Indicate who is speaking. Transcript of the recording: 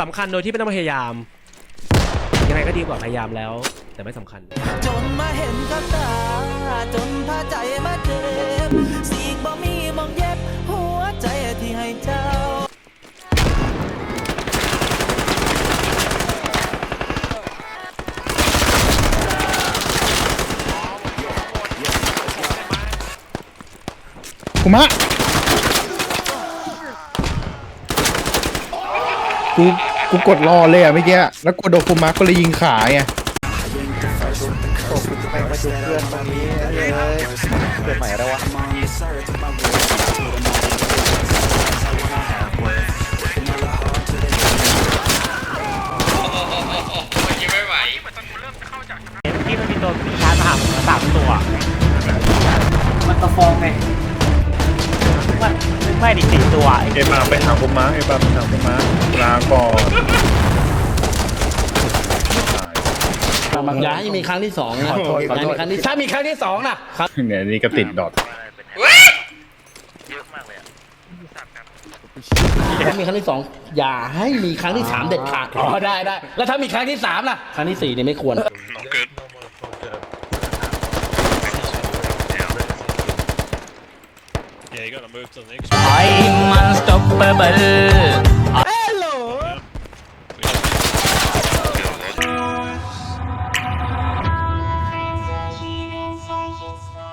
Speaker 1: สำคัญโดยที่ไม่ต้องพยายาม ยังไงก็ดีกว่าพยายามแล้ว แต่ไม่สำคัญ
Speaker 2: จนมาเห็นกับตา จนพาใจมาเจ็บสีกบ่มีมองเย็บ หัวใจที่ให้เจ้า
Speaker 3: คุมะ กูกูกดรอเลยอะเมื่อกี้แล้วกดโดนคุมะก็เลยยิงขาไง
Speaker 4: ที่มันมีตัวมีชาร์จมาหาผมสามตัว
Speaker 5: มันตะฟองไง
Speaker 4: ไม่ ไม่ดิสี่ตัวไอ้
Speaker 6: เอปาไปหาคุมะเอปาไปหาคุมะลาก่อน
Speaker 5: อย่าให้มีครั้งที่สองนะ
Speaker 3: ขอโทษขอโทษ
Speaker 5: ย่ามีครั้งที่ถ้ามีครั้งที่สองนะ
Speaker 6: เนี่ยนี่ก็ติดดอท
Speaker 5: ถ้ามีครั้งที่สองอย่าให้มีครั้งที่สามเด็ดขาดอ๋อได้ได้แล้วถ้ามีครั้งที่สามล่ะครั้งที่สี่เนี่ยไม่ควร
Speaker 4: Jeg ikke, der møfter den, ikke? Ej, man stopper bare.